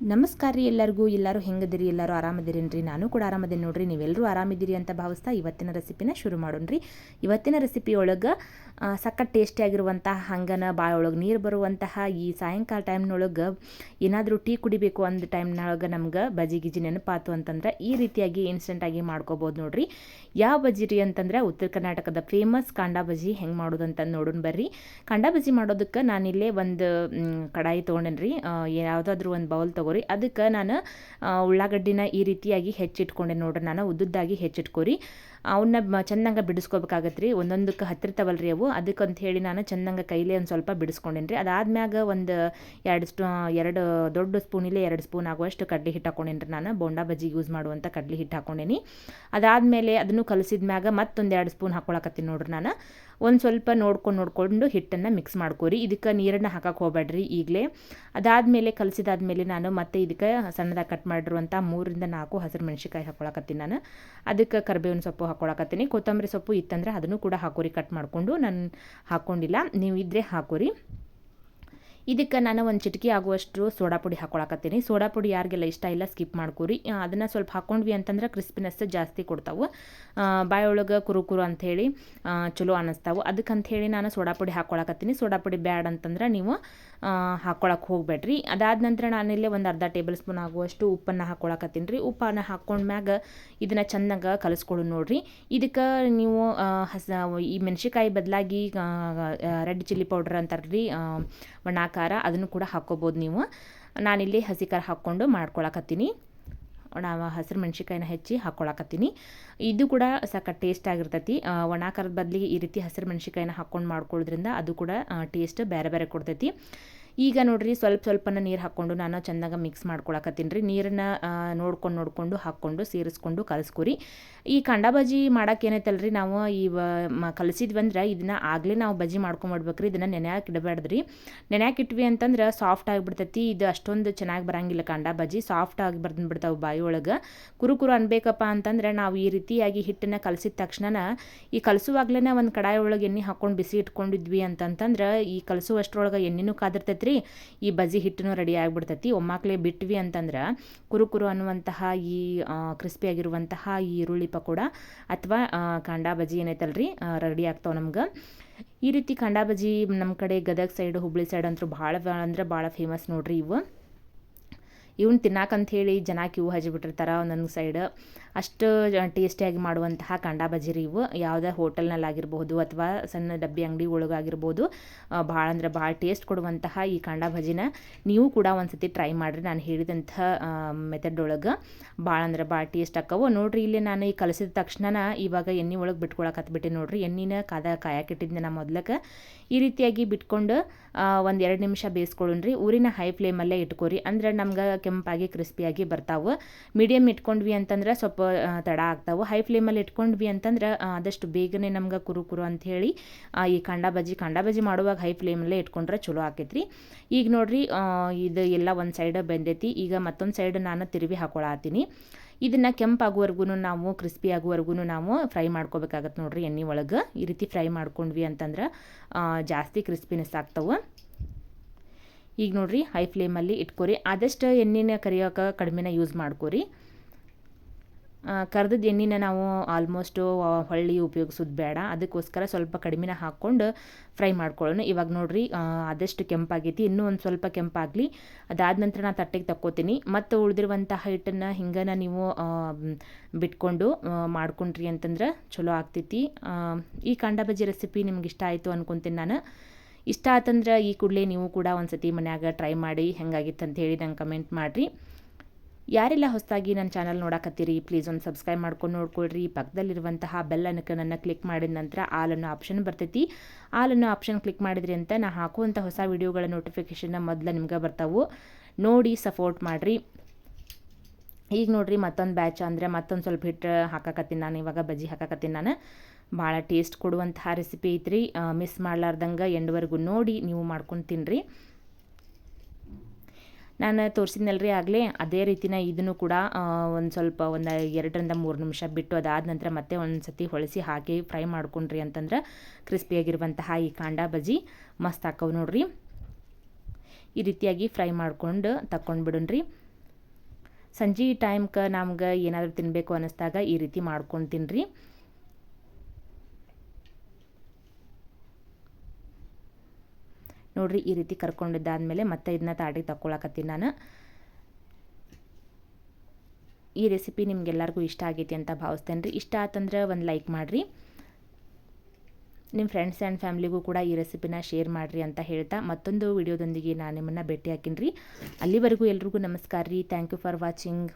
ನಮಸ್ಕಾರ ರೀ ಎಲ್ಲರಿಗೂ. ಎಲ್ಲರೂ ಹೆಂಗದಿರಿ? ಎಲ್ಲರೂ ಆರಾಮದಿರೇನ್ರಿ? ನಾನು ಕೂಡ ಆರಾಮದೇನಿ ನೋಡ್ರಿ. ನೀವೆಲ್ಲರೂ ಆರಾಮಿದ್ದೀರಿ ಅಂತ ಭಾವಿಸ್ತಾ ಇವತ್ತಿನ ರೆಸಿಪಿನ ಶುರು ಮಾಡೋಣ್ರಿ. ಇವತ್ತಿನ ರೆಸಿಪಿ ಒಳಗೆ ಟೇಸ್ಟಿ ಆಗಿರುವಂತಹ ಹಂಗನ ಬಾಳ ಒಳಗೆ ನೀರು ಬರುವಂತಹ ಈ ಸಾಯಂಕಾಲ ಟೈಮ್ನೊಳಗೆ ಏನಾದರೂ ಟೀ ಕುಡಿಬೇಕು ಅಂದ ಟೈಮ್ನೊಳಗೆ ನಮ್ಗೆ ಬಜಿ ಗಿಜಿ ನೆನಪಾತು ಅಂತಂದ್ರೆ ಈ ರೀತಿಯಾಗಿ ಇನ್ಸ್ಟೆಂಟಾಗಿ ಮಾಡ್ಕೋಬೋದು ನೋಡ್ರಿ. ಯಾವ ಬಜಿ ರೀ ಅಂತಂದ್ರೆ ಉತ್ತರ ಕರ್ನಾಟಕದ ಫೇಮಸ್ ಕಾಂಡಾ ಬಜಿ ಹೆಂಗೆ ಮಾಡೋದು ಅಂತ ನೋಡೋಣ ಬರ್ರಿ. ಕಾಂಡಾ ಬಜಿ ಮಾಡೋದಕ್ಕೆ ನಾನಿಲ್ಲೇ ಒಂದು ಕಡಾಯಿ ತೊಗೊಂಡೇನ್ರಿ. ಯಾವುದಾದ್ರೂ ಒಂದು ಬೌಲ್ ತೊಗೋರಿ. ಅದಕ್ಕೆ ನಾನು ಉಳ್ಳಾಗಡ್ಡಿನ ಈ ರೀತಿಯಾಗಿ ಹೆಚ್ಚಿಟ್ಕೊಂಡೆ ನೋಡ್ರಿ. ನಾನು ಉದ್ದುದ್ದಾಗಿ ಹೆಚ್ಚಿಟ್ಕೋರಿ. ಅವನ್ನ ಚೆನ್ನಾಗಿ ಬಿಡಿಸ್ಕೋಬೇಕಾಗತ್ತೆ ರೀ ಒಂದೊಂದಕ್ಕೆ ಹತ್ತಿರ್ತಾವಲ್ಲ ರೀ ಅವು. ಅದಕ್ಕೆ ಅಂತ ಹೇಳಿ ನಾನು ಚೆಂದಂಗೆ ಕೈಲೇ ಒಂದು ಸ್ವಲ್ಪ ಬಿಡಿಸ್ಕೊಂಡೇನಿ ರೀ ಅದಾದ್ಮ್ಯಾಗ ಒಂದು ಎರಡು ಸ್ಟೂ ಎರಡು ದೊಡ್ಡ ಸ್ಪೂನಿಲೆ ಎರಡು ಸ್ಪೂನ್ ಆಗುವಷ್ಟು ಕಡ್ಲಿ ಹಿಟ್ಟು ಹಾಕೊಂಡೇನಿ ನಾನು. ಬೋಂಡಾ ಬಜ್ಜಿ ಯೂಸ್ ಮಾಡುವಂಥ ಕಡ್ಲಿ ಹಿಟ್ಟು ಹಾಕೊಂಡೇನಿ. ಅದಾದಮೇಲೆ ಅದನ್ನು ಕಲಸಿದ ಮ್ಯಾಗ ಮತ್ತೊಂದು ಎರಡು ಸ್ಪೂನ್ ಹಾಕೊಳಕತ್ತೀನಿ ನೋಡ್ರಿ ನಾನು. ಒಂದು ಸ್ವಲ್ಪ ನೋಡ್ಕೊಂಡು ನೋಡಿಕೊಂಡು ಹಿಟ್ಟನ್ನು ಮಿಕ್ಸ್ ಮಾಡ್ಕೊರಿ. ಇದಕ್ಕೆ ನೀರನ್ನು ಹಾಕಕ್ಕೆ ಹೋಗ್ಬೇಡ್ರಿ ಈಗಲೇ. ಅದಾದಮೇಲೆ ಕಲಸಿದಾದ್ಮೇಲೆ ನಾನು ಮತ್ತೆ ಇದಕ್ಕೆ ಸಣ್ಣದಾಗಿ ಕಟ್ ಮಾಡಿರುವಂಥ ಮೂರಿಂದ ನಾಲ್ಕು ಹಸಿರು ಮೆಣಸಿಕಾಯಿ ಹಾಕೊಳಕತ್ತೀನಿ ನಾನು. ಅದಕ್ಕೆ ಕರಿಬೇವಿನ ಸೊಪ್ಪು ಹಾಕೊಳಕತ್ತೀನಿ. ಕೊತ್ತಂಬರಿ ಸೊಪ್ಪು ಇತ್ತಂದ್ರೆ ಅದನ್ನು ಕೂಡ ಹಾಕೋರಿ. ಕಟ್ ಮಾಡಿಕೊಂಡು ನಾನು ಹಾಕ್ಕೊಂಡಿಲ್ಲ ನೀವು ಇದ್ದರೆ ಹಾಕೋರಿ. ಇದಕ್ಕೆ ನಾನು ಒಂದು ಚಿಟಕಿ ಆಗುವಷ್ಟು ಸೋಡಾ ಪುಡಿ ಹಾಕೊಳಕತ್ತೀನಿ. ಸೋಡಾ ಪುಡಿ ಯಾರಿಗೆಲ್ಲ ಇಷ್ಟ ಇಲ್ಲ ಸ್ಕಿಪ್ ಮಾಡ್ಕೋರಿ. ಅದನ್ನು ಸ್ವಲ್ಪ ಹಾಕ್ಕೊಂಡ್ವಿ ಅಂತಂದ್ರೆ ಕ್ರಿಸ್ಪಿನೆಸ್ ಜಾಸ್ತಿ ಕೊಡ್ತಾವೆ. ಬಾಯೊಳಗೆ ಕುರು ಕುರು ಅಂಥೇಳಿ ಚಲೋ ಅನ್ನಿಸ್ತಾವೆ ಅದಕ್ಕೆ ಹೇಳಿ ನಾನು ಸೋಡಾ ಪುಡಿ ಹಾಕ್ಕೊಳಕತ್ತೀನಿ ಸೋಡಾ ಪುಡಿ ಬ್ಯಾಡ್ ಅಂತಂದ್ರೆ ನೀವು ಹಾಕ್ಕೊಳಕ್ಕೆ ಹೋಗ್ಬೇಡ್ರಿ. ಅದಾದ ನಂತರ ನಾನಿಲ್ಲೇ ಒಂದು ಅರ್ಧ ಟೇಬಲ್ ಸ್ಪೂನ್ ಆಗುವಷ್ಟು ಉಪ್ಪನ್ನು ಹಾಕ್ಕೊಳಕತ್ತೀನಿ ರೀ ಉಪ್ಪನ್ನು ಹಾಕ್ಕೊಂಡ್ಮ್ಯಾಗ ಇದನ್ನು ಚೆನ್ನಾಗಿ ಕಲಿಸ್ಕೊಳ್ಳು ನೋಡಿರಿ. ಇದಕ್ಕೆ ನೀವು ಹಸ, ಈ ಮೆಣಸಿಕಾಯಿ ಬದಲಾಗಿ ರೆಡ್ ಚಿಲ್ಲಿ ಪೌಡ್ರ್ ಅಂತಾರೆ ರೀ ಒಣ ಖಾರ ಅದನ್ನು ಕೂಡ ಹಾಕ್ಕೋಬೋದು ನೀವು. ನಾನಿಲ್ಲಿ ಹಸಿ ಖಾರ ಹಾಕ್ಕೊಂಡು ಮಾಡ್ಕೊಳಕತ್ತೀನಿ. ನಾವು ಹಸಿರು ಮೆಣಸಿಕಾಯಿನ ಹೆಚ್ಚಿ ಹಾಕ್ಕೊಳಕತ್ತೀನಿ ಇದು ಕೂಡ ಸಖತ್ ಟೇಸ್ಟ್ ಆಗಿರ್ತೈತಿ. ಒಣ ಖಾರದ ಬದಲಿಗೆ ಈ ರೀತಿ ಹಸಿರು ಮೆಣಸಿಕಾಯಿನ ಹಾಕ್ಕೊಂಡು ಮಾಡ್ಕೊಳ್ಳೋದ್ರಿಂದ ಅದು ಕೂಡ ಟೇಸ್ಟ್ ಬೇರೆ ಬೇರೆ ಕೊಡ್ತೈತಿ. ಈಗ ನೋಡ್ರಿ ಸ್ವಲ್ಪ ಸ್ವಲ್ಪನ ನೀರು ಹಾಕ್ಕೊಂಡು ನಾನು ಚೆಂದಾಗ ಮಿಕ್ಸ್ ಮಾಡ್ಕೊಳಕತ್ತೀನಿ ರೀ. ನೀರನ್ನ ನೋಡ್ಕೊಂಡು ನೋಡಿಕೊಂಡು ಹಾಕ್ಕೊಂಡು ಸೇರಿಸ್ಕೊಂಡು ಕಲಿಸ್ಕೊರಿ. ಈ ಕಂಡ ಬಜಿ ಮಾಡಕ್ಕೆ ಏನೈತಲ್ರಿ ನಾವು ಈ ಕಲಿಸಿದ್ವಂದ್ರೆ ಇದನ್ನ ಆಗಲೇ ನಾವು ಬಜಿ ಮಾಡ್ಕೊಂಬಿಡ್ಬೇಕ್ರಿ ಇದನ್ನು ನೆನೆಯಾಕೆ ಇಡಬೇಡ್ದ್ರಿ ನೆನೆಯಾಕೆ ಇಟ್ವಿ ಅಂತಂದ್ರೆ ಸಾಫ್ಟ್ ಆಗಿಬಿಡ್ತೈತಿ. ಇದು ಅಷ್ಟೊಂದು ಚೆನ್ನಾಗಿ ಬರಂಗಿಲ್ಲ ಕಂಡ ಬಜ್ಜಿ ಸಾಫ್ಟ್ ಆಗಿ ಬಿಡ್ತಾವೆ ಬಾಯಿ ಒಳಗೆ. ಕುರು ಕುರು ಅನ್ಬೇಕಪ್ಪ ಅಂತಂದ್ರೆ ನಾವು ಈ ರೀತಿಯಾಗಿ ಹಿಟ್ಟನ್ನ ಕಲಸಿದ ತಕ್ಷಣ ಈ ಕಲಸುವಾಗ್ಲೇ ಒಂದು ಕಡಾಯಿ ಒಳಗೆ ಎಣ್ಣೆ ಹಾಕ್ಕೊಂಡು ಬಿಸಿ ಇಟ್ಕೊಂಡಿದ್ವಿ ಅಂತಂತಂದ್ರೆ ಈ ಕಲಸುವಷ್ಟ್ರೊಳಗೆ ಎಣ್ಣೆನೂ ಕಾದಿರ್ತೈತಿ ರೀ, ಈ ಬಜಿ ಹಿಟ್ಟನು ರೆಡಿ ಆಗಿಬಿಡ್ತೈತಿ. ಒಮ್ಮಾಕ್ಲೆ ಬಿಟ್ವಿ ಅಂತಂದ್ರೆ ಕುರುಕುರು ಕುರು ಅನ್ನುವಂತಹ ಈ ಕ್ರಿಸ್ಪಿ ಆಗಿರುವಂತಹ ಈ ಈರುಳ್ಳಿ ಪಕೋಡ ಅಥವಾ ಕಾಂಡಾ ಬಜಿ ಏನೈತಲ್ರಿ ರೆಡಿ ಆಗ್ತಾವೆ ನಮ್ಗೆ. ಈ ರೀತಿ ಕಾಂಡಾ ಬಜಿ ನಮ್ಮ ಕಡೆ ಗದಗ ಸೈಡ್ ಹುಬ್ಳಿ ಸೈಡ್ ಅಂತೂ ಭಾಳ ಅಂದ್ರೆ ಭಾಳ ಫೇಮಸ್ ನೋಡ್ರಿ ಇವು. ಇವನ್ ತಿನ್ನಾಕಂತ ಹೇಳಿ ಜನ ಕ್ಯೂ ಹಚ್ಚಿಬಿಟ್ಟಿರ್ತಾರೆ ಒಂದೊಂದು ಸೈಡ್ ಅಷ್ಟು ಟೇಸ್ಟಿಯಾಗಿ ಮಾಡುವಂತಹ ಕಾಂಡಾ ಬಜಿರಿ ಇವು. ಯಾವುದೇ ಹೋಟೆಲ್ನಲ್ಲಾಗಿರ್ಬೋದು ಅಥವಾ ಸಣ್ಣ ಡಬ್ಬಿ ಅಂಗಡಿ ಒಳಗಾಗಿರ್ಬೋದು. ಭಾಳ ಅಂದ್ರೆ ಭಾಳ ಟೇಸ್ಟ್ ಕೊಡುವಂತಹ ಈ ಕಂಡ ಬಜಿನ ನೀವು ಕೂಡ ಒಂದು ಸತಿ ಟ್ರೈ ಮಾಡಿರಿ. ನಾನು ಹೇಳಿದಂಥ ಮೆಥಡ್ ಒಳಗೆ ಭಾಳ ಅಂದ್ರೆ ಭಾಳ ಟೇಸ್ಟ್ ಆಕ್ಕವು. ನೋಡ್ರಿ ಇಲ್ಲಿ ನಾನು ಈ ಕಲಸಿದ ತಕ್ಷಣ ಇವಾಗ ಎಣ್ಣೆ ಒಳಗೆ ಬಿಟ್ಕೊಳಕತ್ಬಿಟ್ಟೆ ನೋಡ್ರಿ. ಎಣ್ಣೆನ ಕಾದ ಕಾಯಕ್ಕಿಟ್ಟಿದ್ದೆ ನಾ ಮೊದ್ಲಕ್ಕೆ ಈ ರೀತಿಯಾಗಿ ಬಿಟ್ಕೊಂಡು ಒಂದು ಎರಡು ನಿಮಿಷ ಬೇಯಿಸ್ಕೊಳ್ಳೋಣ್ರಿ ಊರಿನ ಹೈ ಫ್ಲೇಮಲ್ಲೇ ಇಟ್ಕೋರಿ. ಅಂದ್ರೆ ನಮ್ಗೆ ಕೆಂಪಾಗಿ ಕ್ರಿಸ್ಪಿಯಾಗಿ ಬರ್ತಾವೆ. ಮೀಡಿಯಮ್ ಇಟ್ಕೊಂಡ್ವಿ ಅಂತಂದ್ರೆ ಸ್ವಲ್ಪ ತಡ ಆಗ್ತಾವೆ. ಹೈ ಫ್ಲೇಮಲ್ಲಿ ಇಟ್ಕೊಂಡ್ವಿ ಅಂತಂದ್ರೆ ಆದಷ್ಟು ಬೇಗನೆ ನಮ್ಗೆ ಕುರು ಕುರು ಅಂಥೇಳಿ ಈ ಖಂಡ ಬಜ್ಜಿ ಖಂಡ ಬಜ್ಜಿ ಮಾಡುವಾಗ ಹೈ ಫ್ಲೇಮಲ್ಲೇ ಇಟ್ಕೊಂಡ್ರೆ ಚಲೋ ಆಕೈತ್ರಿ. ಈಗ ನೋಡ್ರಿ ಇದು ಎಲ್ಲ ಒಂದು ಸೈಡ್ ಬೆಂದೈತಿ. ಈಗ ಮತ್ತೊಂದು ಸೈಡ್ ನಾನು ತಿರುವಿ ಹಾಕೊಳತ್ತೀನಿ ಇದನ್ನು ಕೆಂಪಾಗುವವರೆಗೂ ನಾವು ಕ್ರಿಸ್ಪಿ ಆಗುವವರೆಗೂ ನಾವು ಫ್ರೈ ಮಾಡ್ಕೋಬೇಕಾಗತ್ತೆ ನೋಡ್ರಿ ಎಣ್ಣೆ ಒಳಗೆ. ಈ ರೀತಿ ಫ್ರೈ ಮಾಡ್ಕೊಂಡ್ವಿ ಅಂತಂದ್ರೆ ಜಾಸ್ತಿ ಕ್ರಿಸ್ಪಿನೆಸ್ ಆಗ್ತಾವೆ. ಈಗ ನೋಡ್ರಿ ಹೈ ಫ್ಲೇಮಲ್ಲಿ ಇಟ್ಕೊರಿ. ಆದಷ್ಟು ಎಣ್ಣೆನ ಕರಿಯೋಕೆ ಕಡಿಮೆನ ಯೂಸ್ ಮಾಡ್ಕೊರಿ. ಕರ್ದದ ಎಣ್ಣೆನ ನಾವು ಆಲ್ಮೋಸ್ಟು ಹೊಳ್ಳಿ ಉಪಯೋಗಿಸೋದು ಬೇಡ. ಅದಕ್ಕೋಸ್ಕರ ಸ್ವಲ್ಪ ಕಡಿಮೆನ ಹಾಕ್ಕೊಂಡು ಫ್ರೈ ಮಾಡ್ಕೊಳ್ಳೋಣ. ಇವಾಗ ನೋಡ್ರಿ ಆದಷ್ಟು ಕೆಂಪಾಗೈತಿ. ಇನ್ನೂ ಒಂದು ಸ್ವಲ್ಪ ಕೆಂಪಾಗಲಿ. ಅದಾದ ನಂತರ ನಾನು ತಟ್ಟೆಗೆ ತಕ್ಕೋತೀನಿ. ಮತ್ತು ಉಳಿದಿರುವಂತಹ ಹಿಟ್ಟನ್ನು ಹಿಂಗನ ನೀವು ಬಿಟ್ಕೊಂಡು ಮಾಡ್ಕೊಂಡ್ರಿ ಅಂತಂದ್ರೆ ಚಲೋ ಆಗ್ತೈತಿ. ಈ ಕಾಂಡ ಬಜ್ಜಿ ರೆಸಿಪಿ ನಿಮ್ಗೆ ಇಷ್ಟ ಆಯಿತು ಅನ್ಕೊತೀನಿ ನಾನು. ಇಷ್ಟ ಆತಂದ್ರೆ ಈ ಕೂಡಲೇ ನೀವು ಕೂಡ ಒಂದು ಸತಿ ಮನ್ಯಾಗ ಟ್ರೈ ಮಾಡಿ ಹೆಂಗಾಗಿತ್ತು ಅಂತ ಹೇಳಿ ನಂಗೆ ಕಮೆಂಟ್ ಮಾಡಿರಿ. ಯಾರೆಲ್ಲ ಹೊಸದಾಗಿ ನನ್ನ ಚಾನಲ್ ನೋಡಕತ್ತೀರಿ ಪ್ಲೀಸ್ ಒಂದು ಸಬ್ಸ್ಕ್ರೈಬ್ ಮಾಡ್ಕೊಂಡು ನೋಡ್ಕೊಳ್ರಿ. ಪಕ್ಕದಲ್ಲಿರುವಂತಹ ಬೆಲ್ ನನ್ನ ಕ್ಲಿಕ್ ಮಾಡಿದ ನಂತರ ಆಲ್ ಅನ್ನೋ ಆಪ್ಷನ್ ಬರ್ತೈತಿ. ಆಲ್ ಅನ್ನೋ ಆಪ್ಷನ್ ಕ್ಲಿಕ್ ಮಾಡಿದ್ರಿ ಅಂತ ನಾ ಹಾಕುವಂಥ ಹೊಸ ವೀಡಿಯೋಗಳ ನೋಟಿಫಿಕೇಷನ್ನ ಮೊದಲು ನಿಮ್ಗೆ ಬರ್ತಾವು. ನೋಡಿ ಸಪೋರ್ಟ್ ಮಾಡಿರಿ. ಈಗ ನೋಡ್ರಿ ಮತ್ತೊಂದು ಬ್ಯಾಚ್ ಅಂದರೆ ಮತ್ತೊಂದು ಸ್ವಲ್ಪ ಹಿಟ್ಟು ಹಾಕಕತ್ತೀನಿ ನಾನು, ಇವಾಗ ಬಜ್ಜಿ ಹಾಕಕತ್ತೀನಿ ನಾನು. ಭಾಳ ಟೇಸ್ಟ್ ಕೊಡುವಂತಹ ರೆಸಿಪಿ ಐತ್ರಿ. ಮಿಸ್ ಮಾಡ್ಲಾರ್ದಂಗೆ ಎಂಡ್ವರೆಗೂ ನೋಡಿ ನೀವು ಮಾಡ್ಕೊಂಡು ತಿನ್ನಿರಿ ನಾನು ತೋರಿಸಿದ್ನಲ್ರಿ ಆಗಲೇ, ಅದೇ ರೀತಿನ ಇದನ್ನು ಕೂಡ ಒಂದು ಸ್ವಲ್ಪ ಒಂದು ಎರಡರಿಂದ ಮೂರು ನಿಮಿಷ ಬಿಟ್ಟು ಅದಾದ ನಂತರ ಮತ್ತೆ ಒಂದು ಸತಿ ಹೊಳಿಸಿ ಹಾಕಿ ಫ್ರೈ ಮಾಡ್ಕೊಂಡ್ರಿ ಅಂತಂದ್ರೆ ಕ್ರಿಸ್ಪಿಯಾಗಿರುವಂತಹ ಈ ಕಾಂಡ ಬಜ್ಜಿ ಮಸ್ತ್ ಹಾಕವು ನೋಡ್ರಿ. ಈ ರೀತಿಯಾಗಿ ಫ್ರೈ ಮಾಡ್ಕೊಂಡು ತಕ್ಕೊಂಡು ಬಿಡೋಣ್ರಿ. ಸಂಜೆ ಟೈಮ್ಗೆ ನಮ್ಗೆ ಏನಾದರೂ ತಿನ್ನಬೇಕು ಅನ್ನಿಸ್ದಾಗ ಈ ರೀತಿ ಮಾಡ್ಕೊಂಡು ತಿನ್ನಿರಿ ನೋಡಿರಿ ಈ ರೀತಿ ಕರ್ಕೊಂಡಿದ್ದಾದಮೇಲೆ ಮತ್ತೆ ಇದನ್ನ ತಾಟಿಗೆ ತಗೊಳಕತ್ತೀನಿ ನಾನು. ಈ ರೆಸಿಪಿ ನಿಮ್ಗೆಲ್ಲರಿಗೂ ಇಷ್ಟ ಆಗೈತಿ ಅಂತ ಭಾವಿಸ್ತೇನೆ ರೀ ಇಷ್ಟ ಆತಂದ್ರೆ ಒಂದು ಲೈಕ್ ಮಾಡಿರಿ. ನಿಮ್ಮ ಫ್ರೆಂಡ್ಸ್ ಆ್ಯಂಡ್ ಫ್ಯಾಮ್ಲಿಗೂ ಕೂಡ ಈ ರೆಸಿಪಿನ ಶೇರ್ ಮಾಡಿರಿ ಅಂತ ಹೇಳ್ತಾ ಮತ್ತೊಂದು ವಿಡಿಯೋದೊಂದಿಗೆ ನಾನು ನಿಮ್ಮನ್ನು ಭೇಟಿ ಹಾಕಿನಿ ಅಲ್ಲಿವರೆಗೂ ಎಲ್ರಿಗೂ ನಮಸ್ಕಾರ ರೀ. Thank you for watching